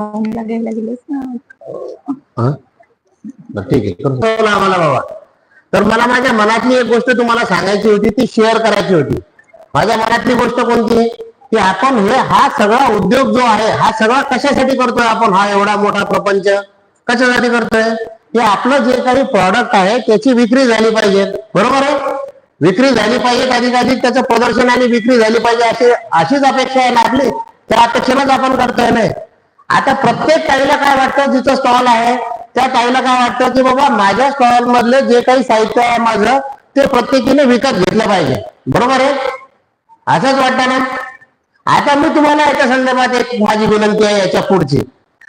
लागायला गेलेस ना हा? बरं, ठीक आहे आम्हाला हो, बाबा तर मला माझ्या मनातली एक गोष्ट तुम्हाला सांगायची होती ती शेअर करायची होती. माझ्या मनातली गोष्ट कोणती? की आपण हे हा सगळा उद्योग जो आहे हा सगळा कशासाठी करतोय आपण? हा एवढा मोठा प्रपंच कशासाठी करतोय? की आपलं जे काही प्रॉडक्ट आहे त्याची विक्री झाली पाहिजे. बरोबर आहे? विक्री झाली पाहिजे अधिकाधिक त्याचं प्रदर्शन आणि विक्री झाली पाहिजे अशी अशीच अपेक्षा आहे ना आपली? त्या अपेक्षेनंच आपण करतोय नाही आता प्रत्येक ताईला काय वाटतं? जिथं स्टॉल आहे त्या ताईला काय वाटतं की बाबा माझ्या स्टॉल मधलं जे काही साहित्य आहे माझं ते प्रत्येकीने विकत घेतलं पाहिजे. बरोबर आहे? असंच वाटतं ना? आता मी तुम्हाला याच्या संदर्भात एक माझी विनंती आहे याच्या पुढची.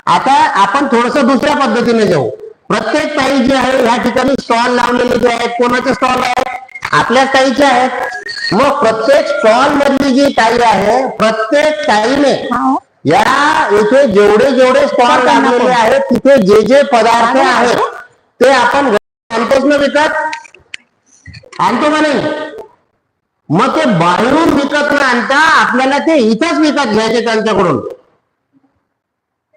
आता आपण थोडस दुसऱ्या पद्धतीने जाऊ. प्रत्येक ताई जी आहे ह्या ठिकाणी स्टॉल लावलेले जे आहेत कोणाचे स्टॉल आहेत आपल्याच ताईचे आहेत. मग प्रत्येक स्टॉल मधली जी ताई आहे प्रत्येक ताईने या इथे जेवढे जेवढे स्टॉल लागलेले आहेत तिथे जे जे पदार्थ आहेत ते आपण आणतोच ना विकत आणतो का नाही? मग ते बाहेरून विकत न आणता आपल्याला ते इथंच विकत घ्यायचे त्यांच्याकडून.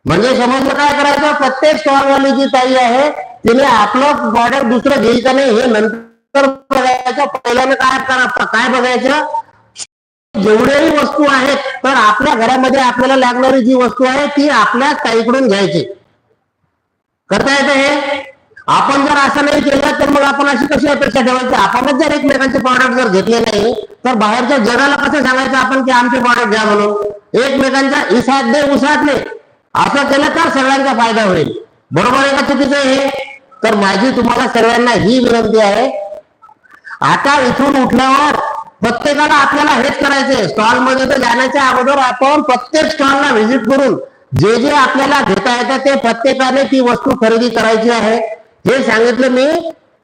म्हणजे समजलं काय करायचं? प्रत्येक स्टॉल वाली जी ताई आहे तिने आपलं प्रॉडक्ट दुसरं घेईल का नाही हे नंतर बघायचं. पहिल्यानं काय करा काय बघायचं? जेवढेही वस्तू आहेत तर आपल्या घरामध्ये आपल्याला लागणारी जी वस्तू आहे ती आपल्या ताईकडून घ्यायची. करता येतं हे? आपण जर असं नाही केलं तर मग आपण अशी कशी अपेक्षा ठेवायची? आपणच जर एकमेकांचे प्रॉडक्ट जर घेतले नाही तर बाहेरच्या जगाला कसं सांगायचं आपण की आमचे प्रॉडक्ट घ्या म्हणून? एकमेकांच्या इसात दे उसात नाही असं केलं तर सगळ्यांचा फायदा होईल. बरोबर आहे का चुकीचं हे? तर माझी तुम्हाला सर्वांना ही विनंती आहे. आता इथून उठल्यावर प्रत्येकाला आपल्याला हेच करायचंय. स्टॉलमध्ये तर जाण्याच्या अगोदर आपण प्रत्येक स्टॉलला व्हिजिट करून जे जे आपल्याला घेता येतं ते प्रत्येकाने ती वस्तू खरेदी करायची आहे. हे सांगितलं मी.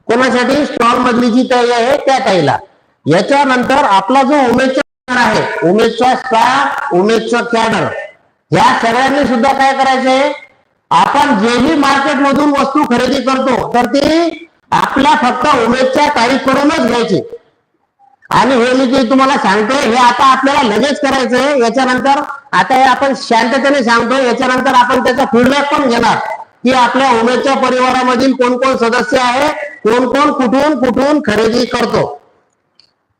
कोणासाठी? स्टॉल मधली जी ताई आहे त्या ताईला. याच्यानंतर आपला जो उमेदचा आहे उमेदचा स्टाफ उमेदचा कॅडर या सगळ्यांनी सुद्धा काय करायचंय? आपण जेही मार्केट मधून वस्तू खरेदी करतो तर ती आपल्या फक्त उमेदच्या तारीखकडूनच घ्यायची. आणि हे मी जे तुम्हाला सांगतोय हे आता आपल्याला लगेच करायचंय. याच्यानंतर आता हे आपण शांततेने सांगतोय. याच्यानंतर आपण त्याचा फीडबॅक पण घेणार. की आपल्या उमेदच्या परिवारामधील कोण कोण सदस्य आहे कोण कोण कुठून कुठून खरेदी करतो.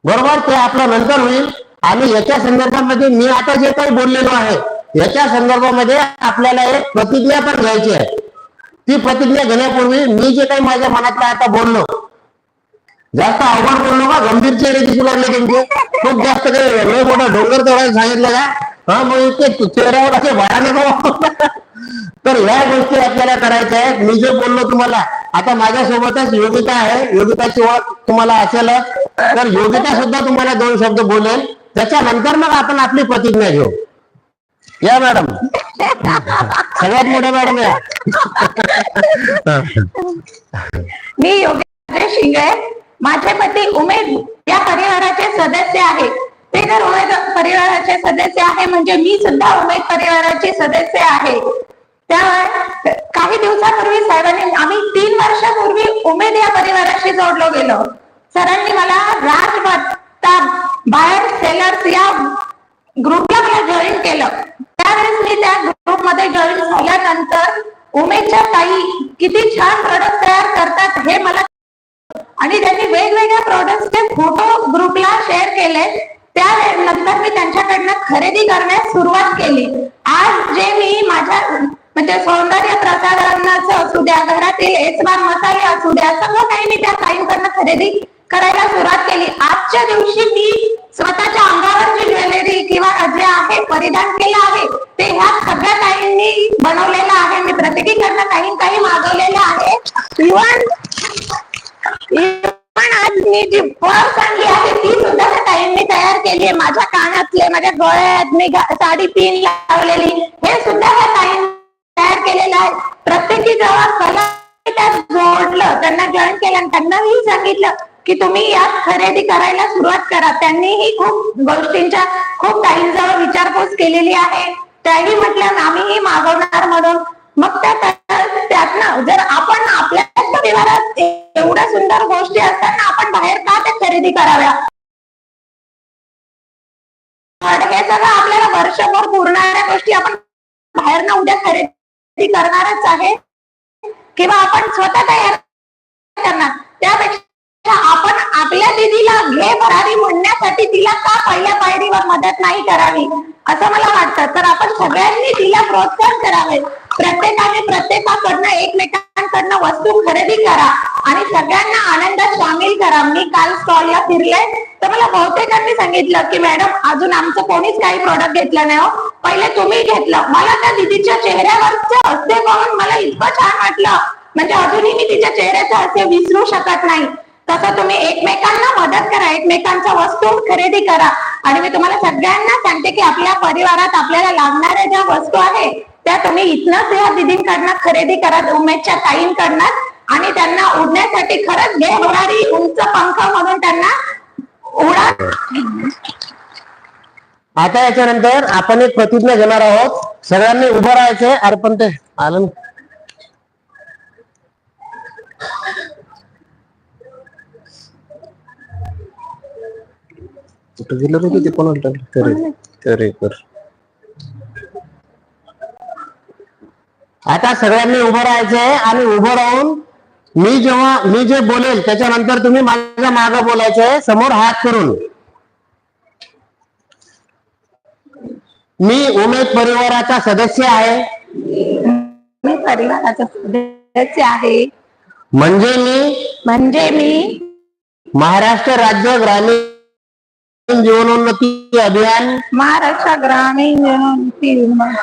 बरोबर? ते आपलं नंतर होईल. आणि याच्या संदर्भामध्ये मी आता जे काही बोललेलो आहे याच्या संदर्भामध्ये आपल्याला एक प्रतिज्ञा पण घ्यायची आहे. ती प्रतिज्ञा घेण्यापूर्वी मी जे काही माझ्या मनातलं आता बोललो जास्त अवघड करू नका. गंभीर चेहरे दिसू लागले तुमचे. खूप जास्त काही मोठा डोंगर तेवढा सांगितलं का? हा मग ते चेहऱ्यावर असे भयानक नको. तर ह्या गोष्टी आपल्याला करायच्या आहेत. मी जे बोललो तुम्हाला आता माझ्यासोबतच योगिता आहे. योगिताची ओळख तुम्हाला असेल. तर योगिता सुद्धा तुम्हाला दोन शब्द बोलेल. त्याच्यानंतर मग आपण आपली प्रतिज्ञा घेऊ. या मॅडम. सगळ्यात मोठ्या मॅडम या. मी योगिता शिंगे माझे पती उमेद या परिवाराचे सदस्य आहे. ते जर उमेद परिवाराचे सदस्य आहे म्हणजे मी सुद्धा उमेद परिवाराचे सदस्य आहे. त्यामुळे काही दिवसापूर्वी साहेबांनी आम्ही तीन वर्षापूर्वी उमेद या परिवाराशी जोडलो गेलो. सरांनी मला राजभत्ता बाहेर सेलर्स या ग्रुपला मला जॉईन केलं. त्यावेळेस मी त्या ग्रुपमध्ये जॉईन झाल्यानंतर उमेदच्या ताई किती छान प्रोडक्ट तयार करतात हे मला आणि त्यांनी वेगवेगळ्या प्रॉडक्टचे फोटो ग्रुपला शेअर केले. त्यानंतर मी त्यांच्याकडनं खरेदी करण्यास सुरुवात केली. आज जे मी माझ्या म्हणजे सौंदर्य प्रसाधनाचं असू द्या घरातील एसबार मसाले असू द्या सगळं काही मी त्या साईंकडनं खरेदी करायला सुरुवात केली. आजच्या दिवशी मी स्वतःच्या अंगावरची ज्वेलरी किंवा जे आहे परिधान केलं आहे ते ह्या सगळ्या काहींनी बनवलेलं आहे. मी प्रत्येकीकडनं काही काही मागवलेलं आहे. इव्हन पण आज मी जी पर्स आणली आहे ती सुद्धा त्या ताईंनी तयार केली आहे. माझ्या कानातले माझ्या गळ्यात मी साडी पिन लावलेली. हे सुद्धा ह्या ताईंनी तयार केलेलं आहे. प्रत्येकी जेव्हा कला त्यात जोडलं त्यांना जॉईन केलं आणि त्यांनाही सांगितलं की तुम्ही यात खरेदी करायला सुरुवात करा. त्यांनीही खूप गोष्टींच्या खूप ताईंजवळ विचारपूस केलेली आहे. त्याही म्हटलं आम्हीही मागवणार म्हणून. मग त्यात त्या- त्यातनं जर आपण आपल्या परिवारात एवढ्या सुंदर गोष्टी असताना आपण बाहेर का त्या खरेदी कराव्या? हे सगळं आपल्याला वर्षभर पुरणाऱ्या गोष्टी आपण बाहेर ना उद्या खरेदी करणारच आहे. किंवा आपण स्वतः तयार करणार. त्यापेक्षा आपण आपल्या दिदीला घे भरावी म्हणण्यासाठी तिला का पहिल्या पायरीवर मदत नाही करावी? असं मला वाटतं. तर आपण सगळ्यांनी तिला प्रोत्साहन करावे. प्रत्येकाने प्रत्येकाकडनं एकमेकांकडनं वस्तू खरेदी करा आणि सगळ्यांना आनंदात सामील करा. मी काल स्टॉलला फिरले तर मला बहुतेकांनी सांगितलं की मॅडम अजून आमचं कोणीच काही प्रोडक्ट घेतलं नाही हो. पहिले तुम्ही घेतलं. मला त्या दिदीच्या चेहऱ्यावरचं हस्ते पाहून मला इतकं छान वाटलं. म्हणजे अजूनही मी तिच्या चेहऱ्याचं हस्ते विसरू शकत नाही. तसं तुम्ही एकमेकांना मदत करा. एकमेकांच्या वस्तू खरेदी करा. आणि मी तुम्हाला सगळ्यांना सांगते की आपल्या परिवारात आपल्याला लागणाऱ्या ज्या वस्तू आहेत त्या तुम्ही इथनच या दिदींकडनं खरेदी करत उमेदच्या ताईंकडनं. आणि त्यांना उडण्यासाठी खरंच घे होणारी उंच पंख म्हणून त्यांना उडा. आता याच्यानंतर आपण एक प्रतिज्ञा घेणार आहोत. सगळ्यांनी उभं राहायचंय अरे पण ते आलं. कुठं गेलं होतं ते कोणाला करे करे कर आता सगळ्यांनी उभं राहायचंय आणि उभं राहून मी जेव्हा मी जे बोलेल त्याच्यानंतर तुम्ही माझ्या मागं बोलायचंय समोर हात करून. मी उमेद परिवाराचा सदस्य आहे. मी परिवाराचा सदस्य आहे. म्हणजे मी म्हणजे मी महाराष्ट्र राज्य ग्रामीण जीवनोन्नती अभियान महाराष्ट्र ग्रामीण जनोन्नती विभाग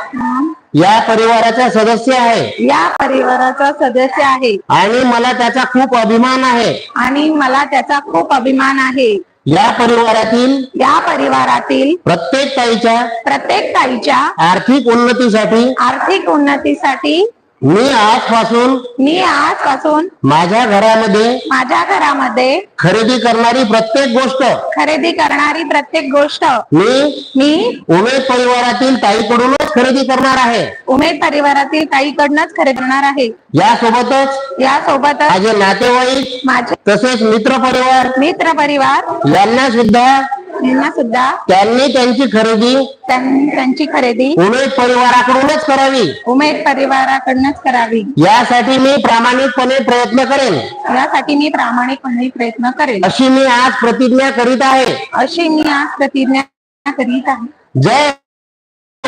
या परिवाराचा सदस्य आहे. या परिवाराचा सदस्य आहे. आणि मला त्याचा खूप अभिमान आहे. आणि मला त्याचा खूप अभिमान आहे. या परिवारातील या परिवारातील प्रत्येक ताईच्या प्रत्येक ताईच्या आर्थिक उन्नतीसाठी आर्थिक उन्नतीसाठी मी आजपासून मी आजपासून माझ्या घरामध्ये माझ्या घरामध्ये खरेदी करणारी प्रत्येक गोष्ट. खरेदी करणारी प्रत्येक गोष्ट मी मी उमेद परिवारातील ताईकडूनच खरेदी करणार आहे. उमेद परिवारातील ताईकडनंच खरेदी करणार आहे. यासोबतच यासोबतच माझे नातेवाईक माझे तसेच मित्र परिवार मित्र परिवार यांना सुद्धा यांना सुद्धा त्यांनी त्यांची खरेदी त्यां- त्यांची खरेदी उमेद परिवाराकडूनच करावी. उमेद परिवाराकडनंच करावी. यासाठी मी प्रामाणिकपणे प्रयत्न करेन. यासाठी मी प्रामाणिकपणे प्रयत्न करेन. अशी मी आज प्रतिज्ञा करीत आहे. अशी मी आज प्रतिज्ञा करीत आहे. जय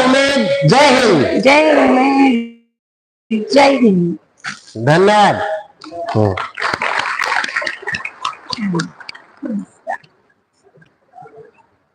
उमेद जय हिंद. जय उमेद जय हिंद. धन्यवाद. हो.